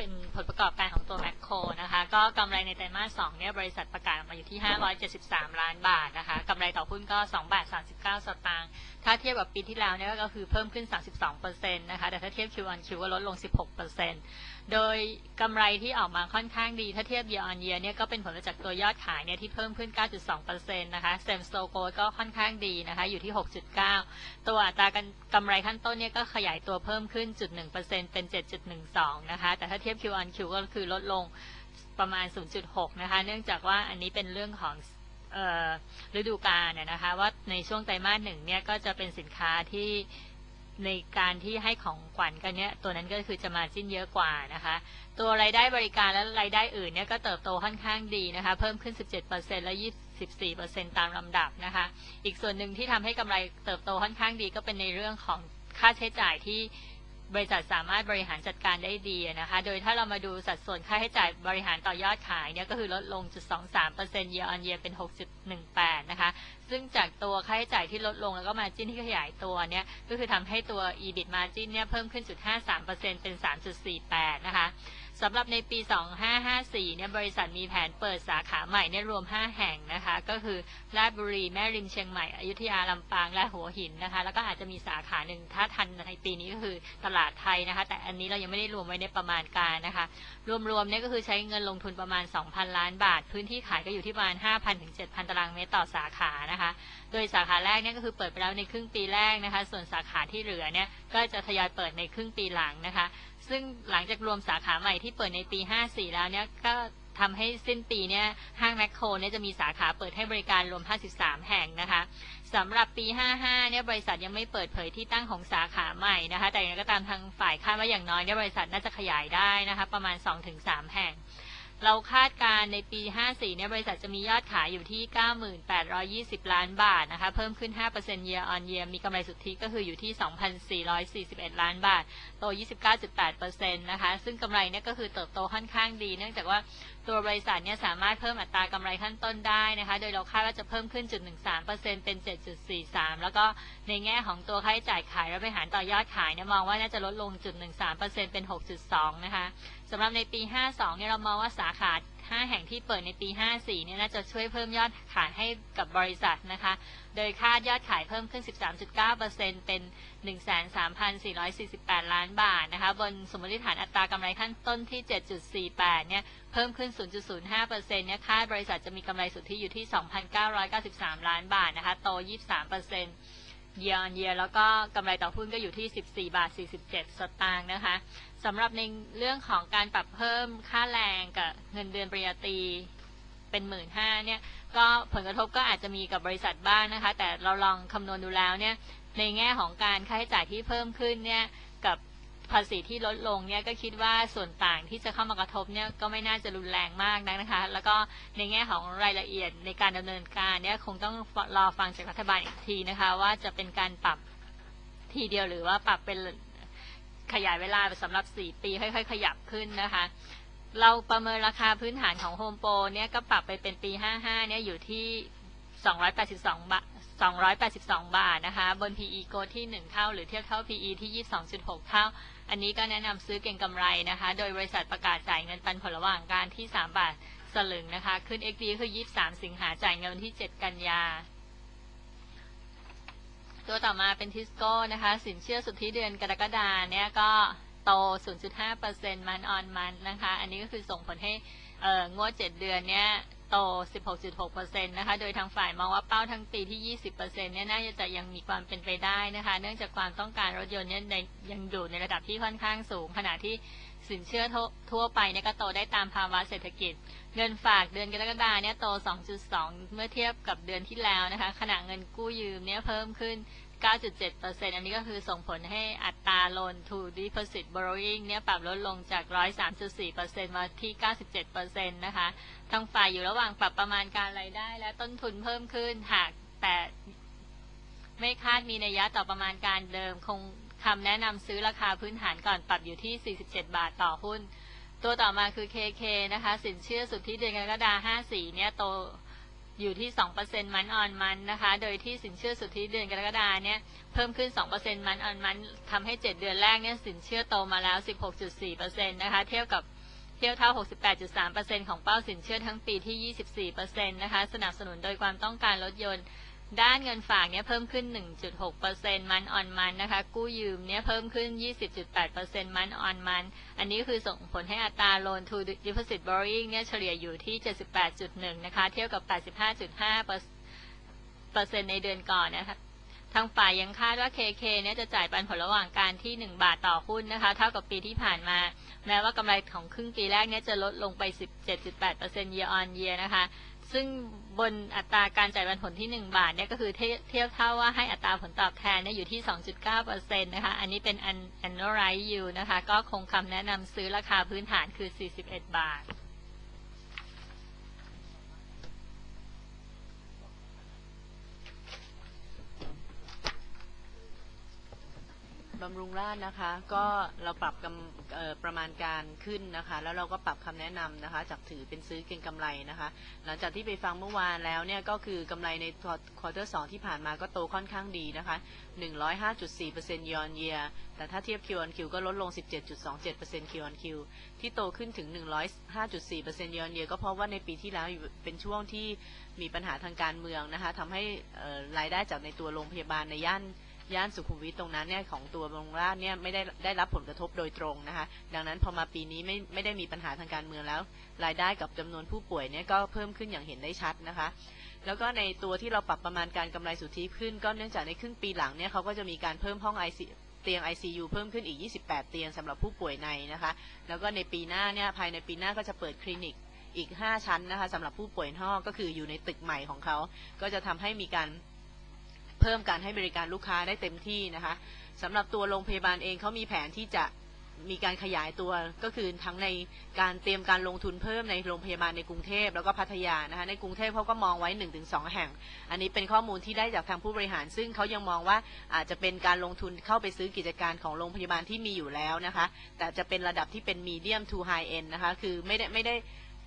เป็นผลประกอบการของตัวแมคโครนะคะก็กำไรในไตรมาส2เนี่ยบริษัทประกาศออกมาอยู่ที่ 573 ล้านบาทนะคะกำไรต่อหุ้นก็ 2 บาท 39 สตางค์ถ้าเทียบกับปีที่แล้วเนี่ยก็คือเพิ่มขึ้น 32%นะคะแต่ถ้าเทียบ Q on Q ก็ลดลง 16%โดยกำไรที่ออกมาค่อนข้างดี ถ้าเทียบ year on year เนี่ยก็เป็นผลมาจากตัวยอดขายเนี่ยที่เพิ่มขึ้น 9.2%นะคะ same store growth ก็ค่อนข้างดีนะคะอยู่ที่ 6.9 ตัวอัตรากำไรขั้นต้นเนี่ยก็ขยายตัวเพิ่มขึ้นจุด1%เป็น 7.12 นะคะแต่ถ้าเทียบ Q on Q ก็คือลดลงประมาณ 0.6 นะคะ เนื่องจากว่าอันนี้เป็นเรื่องของฤดูกาลเนี่ยนะคะว่าในช่วงไตรมาสหนึ่งเนี่ยก็จะเป็นสินค้าที่ในการที่ให้ของขวัญกันเนี่ยตัวนั้นก็คือจะมาจิ้นเยอะกว่านะคะ ตัวรายได้บริการและรายได้อื่นเนี่ยก็เติบโตค่อนข้างดีนะคะ เพิ่มขึ้น 17%และ 24%ตามลำดับนะคะ อีกส่วนหนึ่งที่ทำให้กำไรเติบโตค่อนข้างดีก็เป็นในเรื่องของค่าใช้จ่ายที่ บริษัทสามารถบริหารจัดการได้ดีนะคะ โดยถ้าเรามาดูสัดส่วนค่าใช้จ่ายบริหารต่อยอดขายเนี่ยก็คือลดลงจุด23% year on year เป็น 6.18 นะคะ ซึ่งจากตัวค่าใช้จ่ายที่ลดลงแล้วก็มาจิ้นที่ขยายตัวเนี่ยก็คือทำให้ตัว EBIT margin เนี่ยเพิ่มขึ้นจุด53%เป็น 3.48 นะคะ สำหรับในปี 2554 เนี่ยบริษัทมีแผนเปิดสาขาใหม่เนี่ยรวม 5 แห่งนะคะ ก็คือราชบุรี แม่ริมเชียงใหม่ อยุธยาลำปาง และหัวหินนะคะ แล้วก็อาจจะมีสาขาหนึ่งถ้าทันในปีนี้ก็คือตลาดไทยนะคะ แต่อันนี้เรายังไม่ได้รวมไว้ในประมาณการนะคะ รวมๆเนี่ยก็คือใช้เงินลงทุนประมาณ 2,000 ล้านบาท พื้นที่ขายก็อยู่ที่ประมาณ 5,000 ถึง 7,000 ตารางเมตรต่อสาขานะคะ โดยสาขาแรกเนี่ยก็คือเปิดไปแล้วในครึ่งปีแรกนะคะ ส่วนสาขาที่เหลือเนี่ยก็จะทยอยเปิดในครึ่งปีหลังนะคะ ซึ่งหลังจากรวมสาขาใหม่ที่เปิดในปี 54 แล้วเนี่ยก็ทำให้สิ้นปีเนี่ยห้างแมคโครเนี่ยจะมีสาขาเปิดให้บริการรวม 53 แห่งนะคะสำหรับปี 55 เนี่ยบริษัทยังไม่เปิดเผยที่ตั้งของสาขาใหม่นะคะ แต่อย่างไรก็ตามทางฝ่ายคาดว่าอย่างน้อยเนี่ยบริษัทน่าจะขยายได้นะคะ ประมาณ 2-3 แห่ง เราคาดการในปี 54 เนี่ย บริษัทจะมียอดขายอยู่ที่ 9820 ล้านบาทนะคะ เพิ่มขึ้น 5% year on year มีกำไรสุทธิก็คืออยู่ที่ 2,441 ล้านบาท โต 29.8%นะคะ ซึ่งกำไรเนี่ยก็คือเติบโตค่อนข้างดี เนื่องจากว่าตัวบริษัทเนี่ยสามารถเพิ่มอัตรากำไรขั้นต้นได้นะคะ โดยเราคาดว่าจะเพิ่มขึ้นจุด13%เป็น 7.43 แล้วก็ในแง่ของตัวค่าใช้จ่ายขายและบริหารต่อยอดขายเนี่ยมองว่าน่าจะลดลงจุด13%เป็น 6.2 นะคะสำหรับในปี 52 เนี่ยเรามองว่าสาขา5 แห่งที่เปิดในปี 54 เนี่ยน่าจะช่วยเพิ่มยอดขายให้กับบริษัทนะคะ โดยคาดยอดขายเพิ่มขึ้น 13.9%เป็น 13,448 ล้านบาทนะคะ บนสมมติฐานอัตรากำไรขั้นต้นที่ 7.48 เนี่ย เพิ่มขึ้น 0.05%เนี่ยคาดบริษัทจะมีกำไรสุทธิอยู่ที่ 2,993 ล้านบาทนะคะ โต 23% year on year แล้วก็กำไรต่อหุ้นก็อยู่ที่ 14 บาท 47 สตางค์นะคะสำหรับในเรื่องของการปรับเพิ่มค่าแรงกับ เงินเดือนปริญญาตรีเป็นหมื่นห้าเนี่ยก็ผลกระทบก็อาจจะมีกับบริษัทบ้างนะคะ แต่เราลองคำนวณดูแล้วเนี่ยในแง่ของการค่าใช้จ่ายที่เพิ่มขึ้นเนี่ยกับภาษีที่ลดลงเนี่ยก็คิดว่าส่วนต่างที่จะเข้ามากระทบเนี่ยก็ไม่น่าจะรุนแรงมากนักนะคะ แล้วก็ในแง่ของรายละเอียดในการดำเนินการเนี่ยคงต้องรอฟังจากรัฐบาลอีกทีนะคะ ว่าจะเป็นการปรับทีเดียวหรือว่าปรับเป็นขยายเวลาสำหรับ 4 ปีค่อยๆ ขยับขึ้นนะคะ เราประเมินราคาพื้นฐานของโฮมโปรเนี่ยก็ปรับไปเป็นปี 55 เนี่ยอยู่ที่ 282 บาท 282 บาทนะคะ บน PE โกที่ 1 เท่า หรือเทียบเท่า PE ที่ 22.6 เท่า อันนี้ก็แนะนำซื้อเก่งกำไรนะคะ โดยบริษัทประกาศจ่ายเงินปันผลระหว่างการที่ 3 บาทสลึงนะคะ ขึ้น XD คือ 23 สิงหาจ่ายเงินที่ 7 กันยา ตัวต่อมาเป็นทิสโก้นะคะ สินเชื่อสุทธิเดือนกรกฎาเนี่ยก็ โต 0.5%มันออนมันนะคะ อันนี้ก็คือส่งผลให้งวด 7 เดือนเนี้ยโต 16.6%นะคะ โดยทางฝ่ายมองว่าเป้าทั้งปีที่ 20%เนี่ยน่าจะยังมีความเป็นไปได้นะคะ เนื่องจากความต้องการรถยนต์เนี่ยยังอยู่ในระดับที่ค่อนข้างสูง ขณะที่สินเชื่อทั่วไปเนี่ยก็โตได้ตามภาวะเศรษฐกิจ เงินฝากเดือนกรกฎาเนี่ยโต 2.2 เมื่อเทียบกับเดือนที่แล้วนะคะ ขณะเงินกู้ยืมเนี่ยเพิ่มขึ้น 9.7%อันนี้ก็คือส่งผลให้อัตรา loan to deposit borrowing เนี่ยปรับลดลงจาก 103.4%มาที่ 97%นะคะทางฝ่ายอยู่ระหว่างปรับประมาณการรายได้ และต้นทุนเพิ่มขึ้นหากแต่ไม่คาดมีนัยยะต่อประมาณการเดิม คงคำแนะนำซื้อราคาพื้นฐานก่อนปรับอยู่ที่ 47 บาทต่อหุ้น ตัวต่อมาคือ KK นะคะ สินเชื่อสุดทธิเดือนกรกฎาคม54 เนี่ยโต อยู่ที่ 2%มันออนมันนะคะ โดยที่สินเชื่อสุทธิเดือนกรกฎาเนี่ยเพิ่มขึ้น 2%มันออนมันทำให้ 7 เดือนแรกเนี่ยสินเชื่อโตมาแล้ว 16.4%นะคะ เทียบกับเทียบเท่า 68.3%ของเป้าสินเชื่อทั้งปีที่ 24%นะคะ สนับสนุนโดยความต้องการรถยนต์ ด้านเงินฝากเนี่ยเพิ่มขึ้น 1.6%มันออนมันนะคะ กู้ยืมเนี่ยเพิ่มขึ้น 20.8%มันออนมัน อันนี้คือส่งผลให้อัตรา loan to deposit borrowing เนี่ยเฉลี่ยอยู่ที่ 78.1 นะคะ เทียบกับ 85.5เปอร์เซ็นต์ในเดือนก่อนนะคะ ทางฝ่ายยังคาดว่า KK เนี่ยจะจ่ายปันผลระหว่างการที่ 1 บาทต่อหุ้นนะคะ เท่ากับปีที่ผ่านมา แม้ว่ากำไรของครึ่งปีแรกเนี่ยจะลดลงไป 17.8% year on year นะคะ ซึ่งบนอัตราการจ่ายปันผลที่ 1 บาทเนี่ยก็คือเทียบเท่าว่าให้อัตราผลตอบแทนเนี่ยอยู่ที่ 2.9%นะคะ อันนี้เป็น annualized yield นะคะ ก็คงคำแนะนำซื้อราคาพื้นฐานคือ 41 บาท บำรุงราษฎร์นะคะ ก็เราปรับกำประมาณการขึ้นนะคะ แล้วเราก็ปรับคำแนะนำนะคะ จากถือเป็นซื้อเก็งกำไรนะคะ หลังจากที่ไปฟังเมื่อวานแล้วเนี่ยก็คือกำไรในควอเตอร์สที่ผ่านมาก็โตค่อนข้างดีนะคะ 105.4% year on year แต่ถ้าเทียบ Q on Q ก็ลดลง 17.27% Q on Q ที่โตขึ้นถึง 105.4% year on year ก็เพราะว่าในปีที่แล้วเป็นช่วงที่มีปัญหาทางการเมืองนะคะทำให้รายได้จากในตัวโรงพยาบาลในย่าน ย่านสุขุมวิทตรงนั้นเนี่ยของตัวบำรุงราษฎร์เนี่ยไม่ได้ได้รับผลกระทบโดยตรงนะคะดังนั้นพอมาปีนี้ไม่ไม่ได้มีปัญหาทางการเมืองแล้ว รายได้กับจำนวนผู้ป่วยเนี่ยก็เพิ่มขึ้นอย่างเห็นได้ชัดนะคะแล้วก็ในตัวที่เราปรับประมาณการกำไรสุทธิขึ้น ก็เนื่องจากในครึ่งปีหลังเนี่ยเขาก็จะมีการเพิ่มห้อง IC เตียง ICU เพิ่มขึ้นอีก 28 เตียงสำหรับผู้ป่วยในนะคะ แล้วก็ในปีหน้าเนี่ยภายในปีหน้าก็จะเปิดคลินิกอีก 5 ชั้นนะคะสำหรับผู้ป่วยนอกก็คืออยู่ในตึกใหม่ของเขา ก็จะทำให้มีการ เพิ่มการให้บริการลูกค้าได้เต็มที่นะคะสำหรับตัวโรงพยาบาลเองเขามีแผนที่จะมีการขยายตัวก็คือทั้งในการเตรียมการลงทุนเพิ่มในโรงพยาบาลในกรุงเทพแล้วก็พัทยานะคะในกรุงเทพเขาก็มองไว้ 1-2 แห่ง อันนี้เป็นข้อมูลที่ได้จากทางผู้บริหาร ซึ่งเขายังมองว่าอาจจะเป็นการลงทุนเข้าไปซื้อกิจการของโรงพยาบาลที่มีอยู่แล้วนะคะ แต่จะเป็นระดับที่เป็น medium to high end นะคะคือไม่ได้ไม่ได้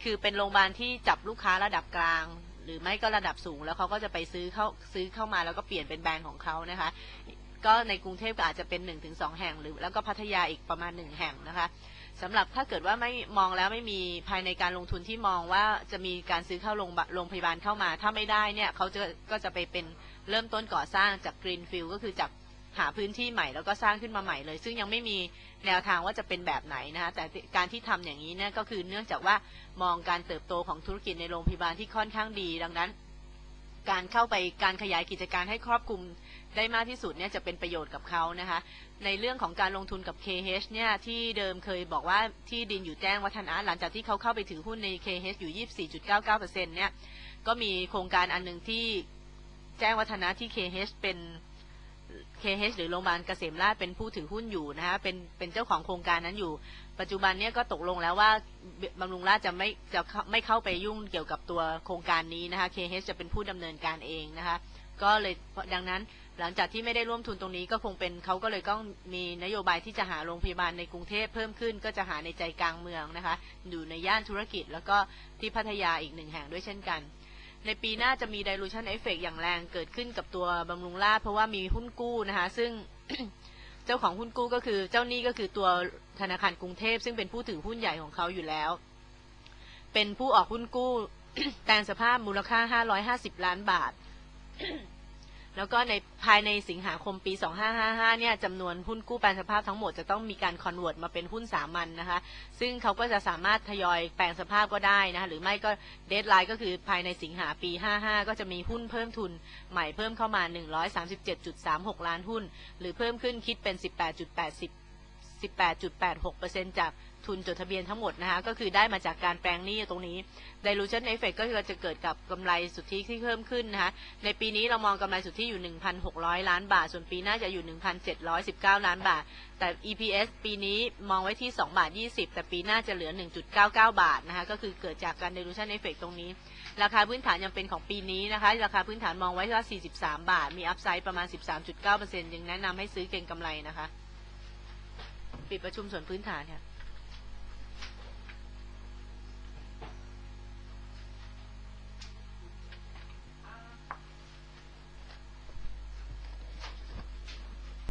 คือเป็นโรงพยาบาลที่จับลูกค้าระดับกลาง หรือไม่ก็ระดับสูงแล้วเขาก็จะไปซื้อเข้าซื้อเข้ามาแล้วก็เปลี่ยนเป็นแบรนด์ของเขานะคะ ก็ในกรุงเทพก็อาจจะเป็น1นถึงสแห่งหรือแล้วก็พัทยาอีกประมาณ 1 แห่งนะคะสำหรับถ้าเกิดว่าไม่มองแล้วไม่มีภายในการลงทุนที่มองว่าจะมีการซื้อเข้าโรงงพยาบาลเข้ามา ถ้าไม่ได้เนี่ยเขาจะก็จะไปเป็นเริ่มต้นก่อสร้างจากกรีนฟิลก็คือจาก หาพื้นที่ใหม่แล้วก็สร้างขึ้นมาใหม่เลย ซึ่งยังไม่มีแนวทางว่าจะเป็นแบบไหนนะคะแต่การที่ทำอย่างนี้เนี่ยก็คือเนื่องจากว่ามองการเติบโตของธุรกิจในโรงพยาบาลที่ค่อนข้างดี ดังนั้น การเข้าไปการขยายกิจการให้ครอบคลุมได้มากที่สุดเนี่ยจะเป็นประโยชน์กับเขานะคะในเรื่องของการลงทุนกับ KH เนี่ยที่เดิมเคยบอกว่าที่ดินอยู่แจ้งวัฒนะหลังจากที่เขาเข้าไปถือหุ้นใน KH อยู่ 24.99%เนี่ยก็มีโครงการอันหนึ่งที่แจ้งวัฒนะที่ KH เป็น KH หรือโรงพยาบาลเกษมราชเป็นผู้ถือหุ้นอยู่นะคะเป็นเป็นเจ้าของโครงการนั้นอยู่ ปัจจุบันเนี้ก็ตกลงแล้วว่าบำรุงราชจะไม่จะไม่เข้าไปยุ่งเกี่ยวกับตัวโครงการนี้นะคะ KH จะเป็นผู้ดำเนินการเองนะคะก็เลยดังนั้นหลังจากที่ไม่ได้ร่วมทุนตรงนี้ก็คงเป็นเขาก็เลยต้องมีนโยบายที่จะหาโรงพยาบาลในกรุงเทพเพิ่มขึ้น ก็จะหาในใจกลางเมืองนะคะ อยู่ในย่านธุรกิจแล้วก็ที่พัทยาอีกหนึ่งแห่งด้วยเช่นกัน ในปีหน้าจะมี dilution effect อย่างแรงเกิดขึ้นกับตัวบำรุงราชเพราะว่ามีหุ้นกู้นะคะ ซึ่งเจ้าของหุ้นกู้ก็คือเจ้าหนี้ก็คือตัวธนาคารกรุงเทพ ซึ่งเป็นผู้ถือหุ้นใหญ่ของเขาอยู่แล้ว เป็นผู้ออกหุ้นกู้แปลงสภาพมูลค่า 550 ล้านบาท แล้วก็ในภายในสิงหาคมปี 2555 เนี่ยจำนวนหุ้นกู้แปลงสภาพทั้งหมดจะต้องมีการคอนเวิร์ตมาเป็นหุ้นสามัญนนะคะ ซึ่งเขาก็จะสามารถทยอยแปลงสภาพก็ได้นะคะ หรือไม่ก็เดทไลน์ก็คือภายในสิงหาปี 55 ก็จะมีหุ้นเพิ่มทุนใหม่เพิ่มเข้ามา 137.36 ล้านหุ้น หรือเพิ่มขึ้นคิดเป็น 18.80 18.86%จาก ทุนจดทะเบียนทั้งหมดนะคะก็คือได้มาจากการแปลงหนี้ตรงนี้ dilution effect ก็คือจะเกิดกับกำไรสุทธิที่เพิ่มขึ้นนะคะในปีนี้เรามองกำไรสุทธิอยู่ 1,600 ล้านบาท ส่วนปีหน้าจะอยู่ 1,719 ล้านบาท แต่ EPS ปีนี้มองไว้ที่ 2 บาท 20 แต่ปีหน้าจะเหลือ 1.99 บาทนะคะก็คือเกิดจากการ dilution effect ตรงนี้ ราคาพื้นฐานยังเป็นของปีนี้นะคะ ราคาพื้นฐานมองไว้ว่า 43 บาท มีอัพไซด์ประมาณ 13.9%ยังแนะนำให้ซื้อเก็งกำไรนะคะ ปิดประชุมส่วนพื้นฐานค่ะ